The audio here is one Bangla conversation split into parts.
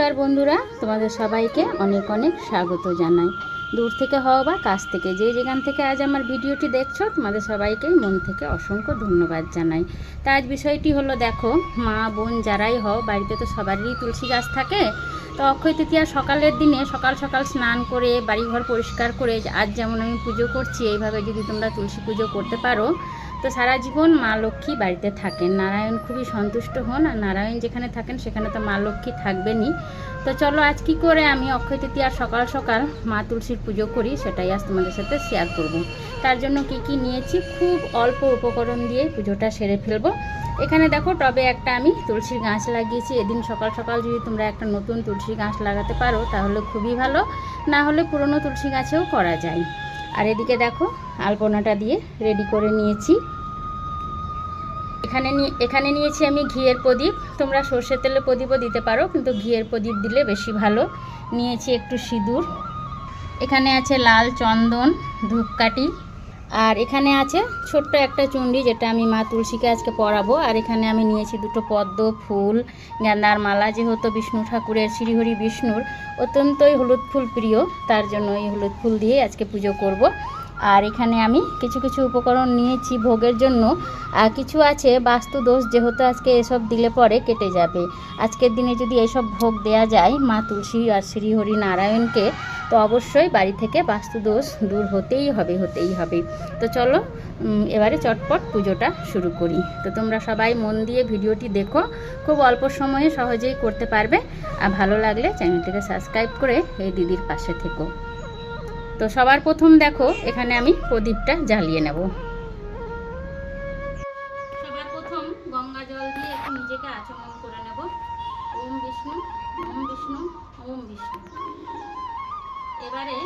নমস্কার বন্ধুরা, তোমাদের সবাইকে অনেক অনেক স্বাগত জানাই। দূর থেকে হও বা কাছ থেকে, যে যেখান থেকে আজ আমার ভিডিওটি দেখছ, তোমাদের সবাইকেই মন থেকে অসংখ্য ধন্যবাদ জানাই। তা আজ বিষয়টি হলো, দেখো, মা, বোন যারাই হও, বাড়িতে তো সবারই তুলসী গাছ থাকে তো অক্ষয় তৃতীয়া সকালের দিনে সকাল সকাল স্নান করে বাড়িঘর পরিষ্কার করে আজ যেমন আমি পুজো করছি, এইভাবে যদি তোমরা তুলসী পুজো করতে পারো। তো সারা জীবন মা লক্ষ্মী বাড়িতে থাকেন। নারায়ণ খুবই সন্তুষ্ট হন আর নারায়ণ যেখানে থাকেন সেখানে তো মা লক্ষ্মী থাকবেনই। তো চলো আজ কি করে আমি অক্ষয় তৃতীয়ার সকাল সকাল মা তুলসীর পুজো করি সেটাই আজ তোমাদের সাথে শেয়ার করব। তার জন্য কি কি নিয়েছি, খুব অল্প উপকরণ দিয়ে পুজোটা সেরে ফেলব। এখানে দেখো, টবে একটা আমি তুলসীর গাছ লাগিয়েছি। এদিন সকাল সকাল যদি তোমরা একটা নতুন তুলসী গাছ লাগাতে পারো, তাহলে খুবই ভালো। না হলে পুরনো তুলসী গাছেও করা যায়। আর এদিকে দেখো, আলপনাটা দিয়ে রেডি করে নিয়েছি। এখানে নিয়ে এখানে নিয়েছি আমি ঘিয়ের প্রদীপ। তোমরা সর্ষের তেলে প্রদীপও দিতে পারো, কিন্তু ঘিয়ের প্রদীপ দিলে বেশি ভালো। নিয়েছি একটু সিঁদুর। এখানে আছে লাল চন্দন, ধূপকাঠি। আর এখানে আছে ছোট্ট একটা চুন্ডি যেটা আমি মা তুলসীকে আজকে পরাবো আর এখানে আমি নিয়েছি দুটো পদ্ম ফুল গেন্দার মালা, যেহেতু বিষ্ণু ঠাকুরের, শ্রীহরি বিষ্ণুর অত্যন্তই হলুদ ফুল প্রিয়, তার জন্য এই হলুদ ফুল দিয়ে আজকে পুজো করব। আর এখানে আমি কিছু কিছু উপকরণ নিয়েছি ভোগের জন্য। আর কিছু আছে বাস্তু দোষ যেহেতু আজকে এসব দিলে পরে কেটে যাবে। আজকের দিনে যদি এইসব ভোগ দেয়া যায় মা তুলসী আর শ্রীহরি নারায়ণকে, তো অবশ্যই বাড়ি থেকে বাস্তু দোষ দূর হতেই হবে হতেই হবে। তো চলো এবারে চটপট পুজোটা শুরু করি। তো তোমরা সবাই মন দিয়ে ভিডিওটি দেখো। খুব অল্প সময়ে সহজেই করতে পারবে। আর ভালো লাগলে চ্যানেলটিকে সাবস্ক্রাইব করে এই দিদির পাশে থেকো। তো সবার প্রথম দেখো, এখানে আমি প্রদীপটা জ্বালিয়ে নেব। সবার প্রথম গঙ্গা জল দিয়ে একটু নিজেকে করে নেব। বিষ্ণু, ওম বিষ্ণু ওম বিষ্ণু। এবারে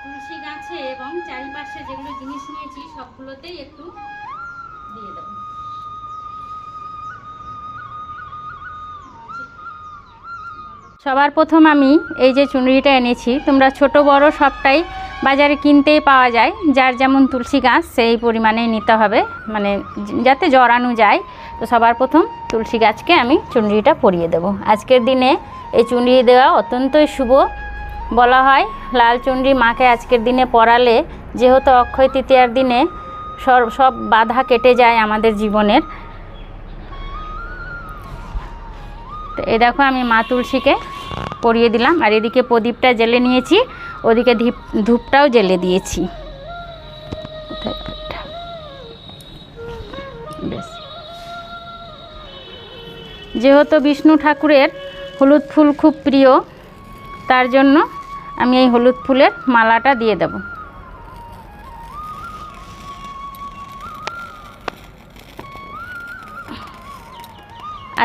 তুলসী গাছে এবং চারিপাশে যেগুলো জিনিস নিয়েছি, সবগুলোতেই একটু সবার প্রথম আমি এই যে চুনরিটা এনেছি, তোমরা ছোট বড় সবটাই বাজারে কিনতেই পাওয়া যায়। যার যেমন তুলসী গাছ, সেই পরিমাণে নিতে হবে। মানে যাতে জড়ানো যায়, তো সবার প্রথম তুলসী গাছকে আমি চুনরিটা পরিয়ে দেব। আজকের দিনে এই চুনরি দেওয়া অত্যন্তই শুভ। বলা হয়, লাল চুনরি মাকে আজকের দিনে পরালে, যেহেতু অক্ষয় তৃতীয়ার দিনে সব সব বাধা কেটে যায় আমাদের জীবনের তো এ দেখো আমি মা তুলসীকে পরিয়ে দিলাম, আর এদিকে প্রদীপটা জেলে নিয়েছি, ওদিকে ধীপ, ধূপটাও জেলে দিয়েছি। বেশ। যেহেতু বিষ্ণু ঠাকুরের হলুদ ফুল খুব প্রিয়, তার জন্য আমি এই হলুদ ফুলের মালাটা দিয়ে দেব।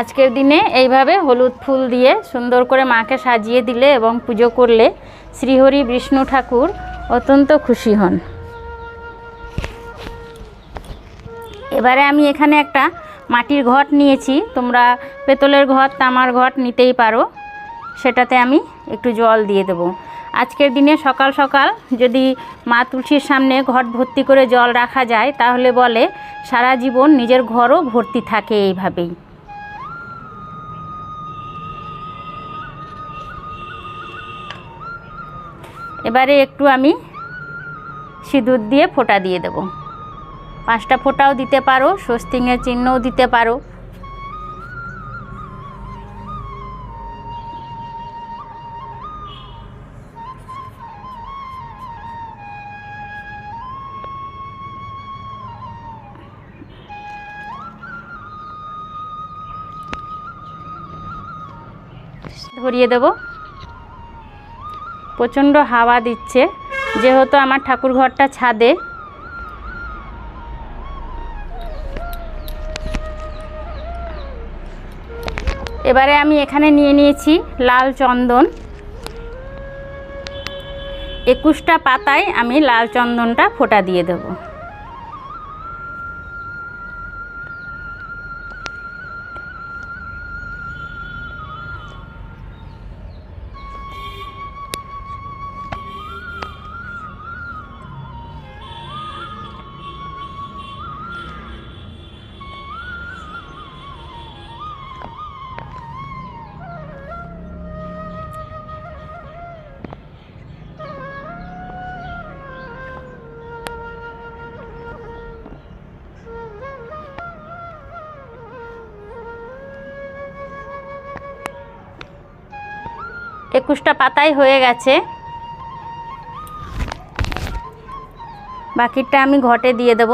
আজকের দিনে এইভাবে হলুদ ফুল দিয়ে সুন্দর করে মাকে সাজিয়ে দিলে এবং পুজো করলে শ্রীহরি বিষ্ণু ঠাকুর অত্যন্ত খুশি হন। এবারে আমি এখানে একটা মাটির ঘট নিয়েছি। তোমরা পেতলের ঘট, তামার ঘট নিতেই পারো। সেটাতে আমি একটু জল দিয়ে দেবো। আজকের দিনে সকাল সকাল যদি মা তুলসীর সামনে ঘট ভর্তি করে জল রাখা যায়, তাহলে বলে সারা জীবন নিজের ঘরও ভর্তি থাকে এইভাবেই। এবারে একটু আমি সিঁদুর দিয়ে ফোঁটা দিয়ে দেব। পাঁচটা ফোঁটাও দিতে পারো, স্বস্তিংয়ের চিহ্নও দিতে পারো। ধরিয়ে দেব। প্রচণ্ড হাওয়া দিচ্ছে। যেহেতু আমার ঠাকুর ঘরটা ছাদে। এবারে আমি এখানে নিয়ে নিয়েছি লাল চন্দন। একুশটা পাতায় আমি লাল চন্দনটা ফোটা দিয়ে দেবো। একুশটা পাতাই হয়ে গেছে। বাকিটা আমি ঘটে দিয়ে দেব।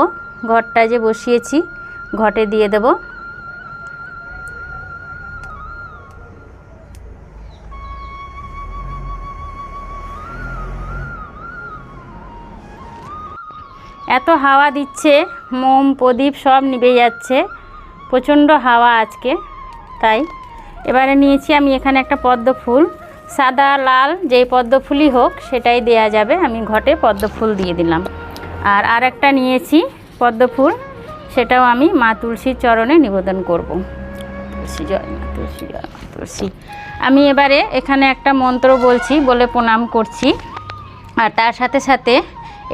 ঘরটা যে বসিয়েছি, ঘটে দিয়ে দেব। এত হাওয়া দিচ্ছে, মোম, প্রদীপ সব নিভে যাচ্ছে। প্রচণ্ড হাওয়া আজকে, তাই। এবারে নিয়েছি আমি এখানে একটা পদ্ম ফুল। সাদা, লাল যেই পদ্ম ফুলই হোক সেটাই দেয়া যাবে। আমি ঘটে পদ্ম ফুল দিয়ে দিলাম। আর আর একটা নিয়েছি পদ্ম ফুল সেটাও আমি মা তুলসীর চরণে নিবেদন করব। তুলসী জয়, মা তুলসী জয়, মা তুলসী। আমি এবারে এখানে একটা মন্ত্র বলছি, বলে প্রণাম করছি। আর তার সাথে সাথে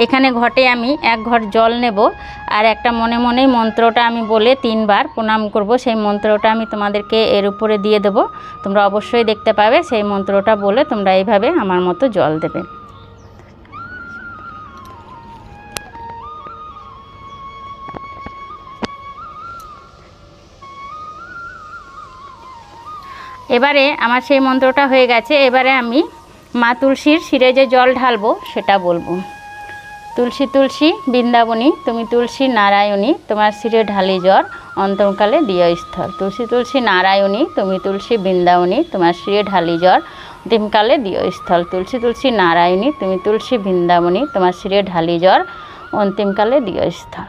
এখানে ঘটে আমি এক ঘট জল নেব আর একটা মনে মনেই মন্ত্রটা আমি বলে তিনবার প্রণাম করব। সেই মন্ত্রটা আমি তোমাদেরকে এর উপরে দিয়ে দেব। তোমরা অবশ্যই দেখতে পাবে সেই মন্ত্রটা বলে তোমরা এইভাবে আমার মতো জল দেবে। এবারে আমার সেই মন্ত্রটা হয়ে গেছে। এবারে আমি মা তুলসীর শিরে যে জল ঢালবো, সেটা বলব। তুলসী তুলসী বৃন্দাবনী, তুমি তুলসী নারায়ণী, তোমার শিরে ঢালি জ্বর অন্তকালে দিয় স্থল। তুলসী তুলসী নারায়ণী, তুমি তুলসী বৃন্দাবনী, তোমার শিরে ঢালি জ্বর, অন্তিমকালে দিয় স্থল। তুলসী তুলসী নারায়ণী, তুমি তুলসী বৃন্দাবনী, তোমার শিরে ঢালি জ্বর, অন্তিমকালে দিয় স্থল।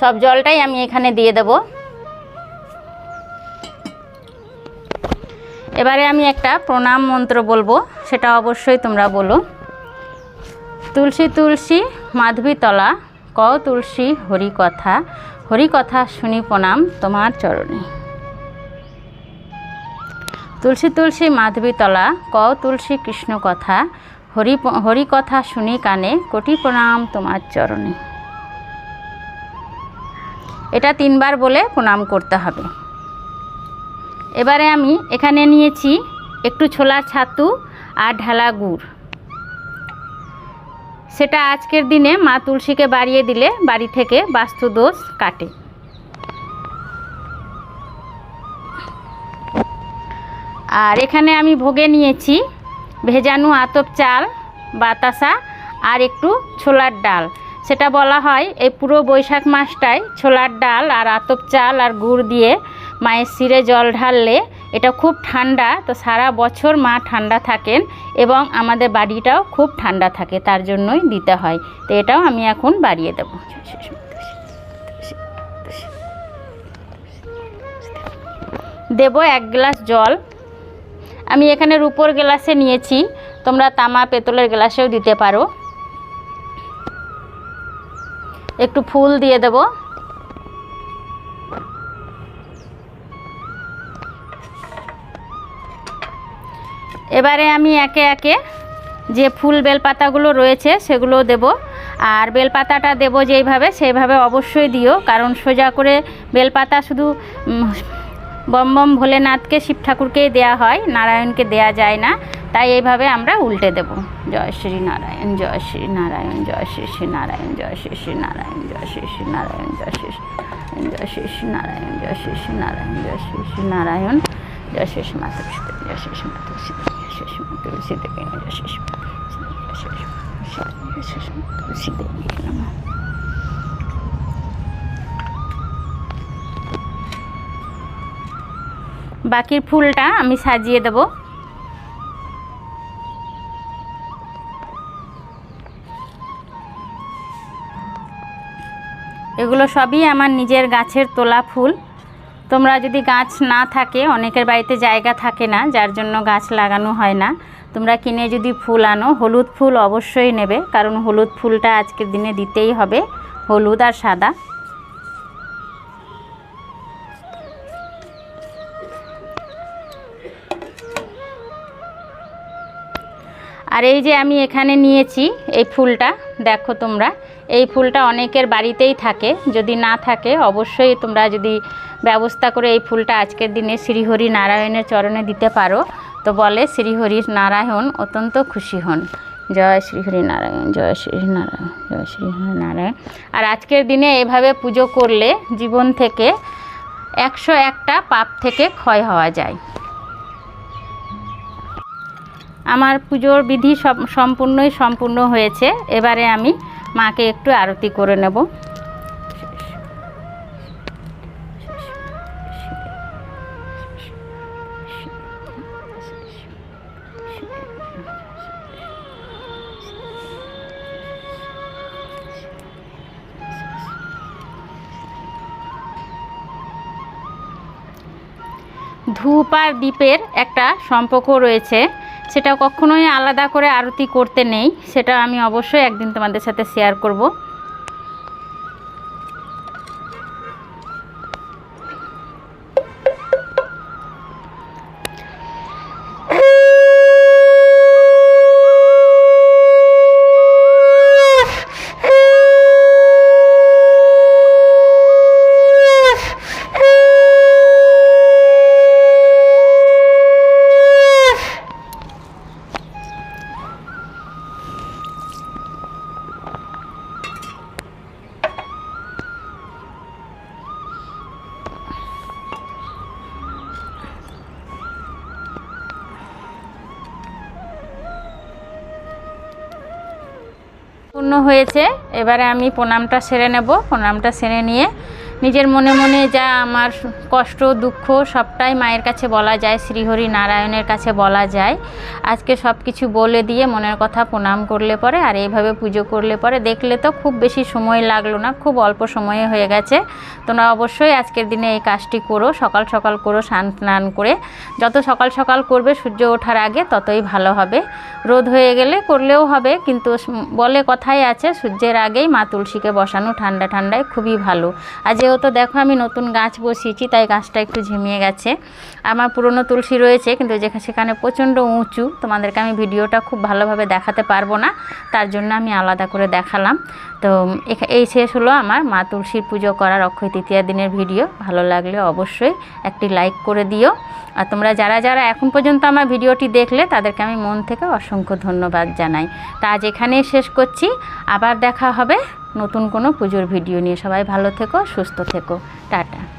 সব জলটাই আমি এখানে দিয়ে দেবো। এবারে আমি একটা প্রণাম মন্ত্র বলব, সেটা অবশ্যই তোমরা বলো। তুলসী তুলসী, মাধবীতলা ক তুলসী হরি কথা হরি কথা শুনি প্রণাম তোমার চরণে। তুলসী তুলসী, মাধবীতলা ক তুলসী কৃষ্ণ কথা হরি হরি কথা শুনি কানে, কোটি প্রণাম তোমার চরণে। এটা তিনবার বলে প্রণাম করতে হবে। এবারে আমি এখানে নিয়েছি একটু ছোলার ছাতু আর ঢালা গুড়। সেটা আজকের দিনে মা তুলসীকে বাড়িয়ে দিলে বাড়ি থেকে বাস্তুদোষ কাটে। আর এখানে আমি ভোগে নিয়েছি ভেজানো আতপ চাল, বাতাসা আর একটু ছোলার ডাল। সেটা বলা হয় এই পুরো বৈশাখ মাসটায় ছোলার ডাল আর আতপ চাল আর গুড় দিয়ে মায়ের শিরে জল ঢাললে এটা খুব ঠান্ডা, তো সারা বছর মা ঠান্ডা থাকেন এবং আমাদের বাড়িটাও খুব ঠান্ডা থাকে, তার জন্যই দিতে হয়। তো এটাও আমি এখন বাড়িয়ে দেবো। দেব এক গ্লাস জল। আমি এখানে রুপোর গ্লাসে নিয়েছি, তোমরা তামা, পেতলের গ্লাসেও দিতে পারো। একটু ফুল দিয়ে দেবো। এবারে আমি একে একে যে ফুল বেলপাতাগুলো রয়েছে সেগুলো দেব। আর বেলপাতাটা দেব যেইভাবে, সেইভাবে অবশ্যই দিও, কারণ সোজা করে বেলপাতা শুধু বম বম ভোলেনাথকে শিব ঠাকুরকেই দেওয়া হয়, নারায়ণকে দেয়া যায় না। তাই এইভাবে আমরা উল্টে দেব। জয় শ্রী নারায়ণ, জয় শ্রী নারায়ণ, জয় শ্রী শ্রী নারায়ণ, জয় শ্রী শ্রী নারায়ণ, জয় শ্রী শ্রী নারায়ণ, জয় শ্রী জয় শ্রী শ্রী নারায়ণ, জয় শ্রী শ্রী নারায়ণ, জয় শ্রী শ্রী নারায়ণ। জয় শ্রী শ্রী মাতা জয় শ্রী শ্রী মাতা সুষমা তুলসী দেবী সুষমা তুলসী দেবী নমঃ বাকির ফুলটা আমি সাজিয়ে দেব। এগুলো সবই আমার নিজের গাছের তোলা ফুল। তোমরা যদি গাছ না থাকে, অনেকের বাড়িতে জায়গা থাকে না, যার জন্য গাছ লাগানো হয় না, তোমরা কিনে যদি ফুল আনো, হলুদ ফুল অবশ্যই নেবে, কারণ হলুদ ফুলটা আজকের দিনে দিতেই হবে, হলুদ আর সাদা। আর এই যে আমি এখানে নিয়েছি, এই ফুলটা, দেখো তোমরা। এই ফুলটা অনেকের বাড়িতেই থাকে। যদি না থাকে, অবশ্যই তোমরা যদি ব্যবস্থা করে এই ফুলটা আজকের দিনে শ্রীহরি নারায়ণের চরণে দিতে পারো। তো বলে, শ্রীহরি নারায়ণ, অত্যন্ত খুশি হন। জয় শ্রীহরি নারায়ণ, জয় শ্রী নারায়ণ, জয় শ্রীহরি নারায়ণ। আর আজকের দিনে এভাবে পুজো করলে জীবন থেকে একশো একটা পাপ থেকে ক্ষয় হওয়া যায়। আমার পুজোর বিধি সম্পূর্ণই সম্পূর্ণ হয়েছে। এবারে আমি মাকে একটু আরতি করে নেব। ধূপ আর দ্বীপের একটা সম্পর্ক রয়েছে। সেটা কখনোই আলাদা করে আরতি করতে নেই, সেটা আমি অবশ্যই একদিন তোমাদের সাথে শেয়ার করব। হয়েছে। এবারে আমি প্রণামটা সেরে নেব। প্রণামটা সেরে নিয়ে নিজের মনে মনে যা আমার কষ্ট, দুঃখ সবটাই মায়ের কাছে বলা যায়, শ্রীহরি নারায়ণের কাছে বলা যায়। আজকে সব কিছু বলে দিয়ে মনের কথা প্রণাম করলে পরে আর এইভাবে পুজো করলে পরে দেখলে তো খুব বেশি সময় লাগল না, খুব অল্প সময়ে হয়ে গেছে। তোমরা অবশ্যই আজকের দিনে এই কাজটি করো, সকাল সকাল করো, স্নান স্নান করে। যত সকাল সকাল করবে সূর্য ওঠার আগে ততই ভালো হবে। রোদ হয়ে গেলে করলেও হবে, কিন্তু বলে কথাই আছে, সূর্যের আগেই মা তুলসীকে বসানো ঠান্ডা ঠান্ডায় খুবই ভালো। আর যেহেতু দেখো আমি নতুন গাছ বসিয়েছি, তাই গাছটা একটু ঝিমিয়ে গেছে। আমার পুরনো তুলসী রয়েছে, কিন্তু যেখানে সেখানে প্রচণ্ড উঁচু, তোমাদেরকে আমি ভিডিওটা খুব ভালোভাবে দেখাতে পারব না, তার জন্য আমি আলাদা করে দেখালাম। তো এই শেষ হলো আমার মা তুলসীর পুজো করার অক্ষয় তৃতীয়া দিনের ভিডিও, ভালো লাগলে অবশ্যই একটি লাইক করে দিও। আর তোমরা যারা যারা এখন পর্যন্ত আমার ভিডিওটি দেখলে, তাদেরকে আমি মন থেকে অসংখ্য ধন্যবাদ জানাই। তা আজ এখানেই শেষ করছি, আবার দেখা হবে নতুন কোনো পুজোর ভিডিও নিয়ে সবাই ভালো থেকো সুস্থ থেকো। টাটা।